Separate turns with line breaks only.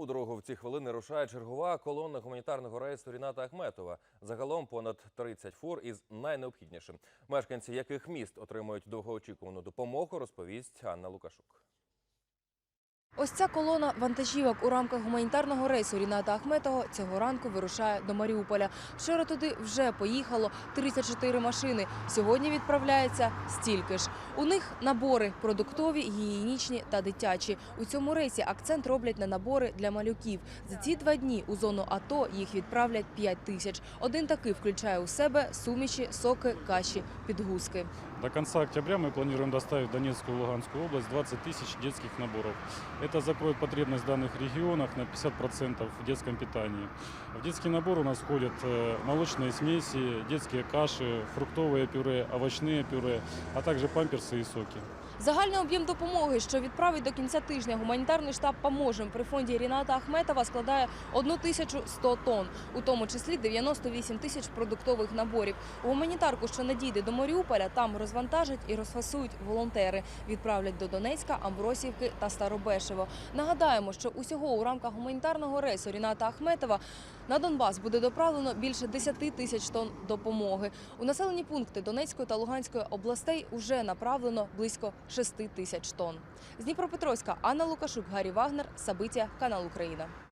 У дорогу в ці хвилини рушає чергова колона гуманітарного рейсу Ріната Ахметова. Загалом понад 30 фур із найнеобхіднішим. Мешканці яких міст отримують довгоочікувану допомогу, розповість Анна Лукашук.
Ось ця колона вантажівок у рамках гуманітарного рейсу Ріната Ахметова цього ранку вирушає до Маріуполя. Вчора туди вже поїхало 34 машини. Сьогодні відправляється стільки ж. У них набори продуктові, гігієнічні та дитячі. У цьому рейсі акцент роблять на набори для малюків. За ці два дні у зону АТО їх відправлять 5 тисяч. Один такий включає у себе суміші, соки, каші, підгузки.
До конца октября мы планируем доставить в Донецкую и Луганскую область 20 тысяч детских наборов. Это закроет потребность в данных регионах на 50% в детском питании. В детский набор у нас входят э, молочные смеси, детские каши, фруктовые пюре, овощные пюре, а также памперсы и соки.
Загальний об'єм допомоги, що відправить до кінця тижня гуманітарний штаб «Поможем» при фонді Ріната Ахметова складає 1100 тонн, у тому числі 98 тисяч продуктових наборів. Гуманітарку, що надійде до Маріуполя, там розвантажать і розфасують волонтери. Відправлять до Донецька, Амбросівки та Старобешево. Нагадаємо, що усього у рамках гуманітарного рейсу Ріната Ахметова на Донбас буде доправлено більше 10 тисяч тонн допомоги. У населені пункти Донецької та Луганської областей уже направлено близько 6 тисяч тонн. З Дніпропетровська Анна Лукашук, Гаррі Вагнер, Сабиття, канал Україна.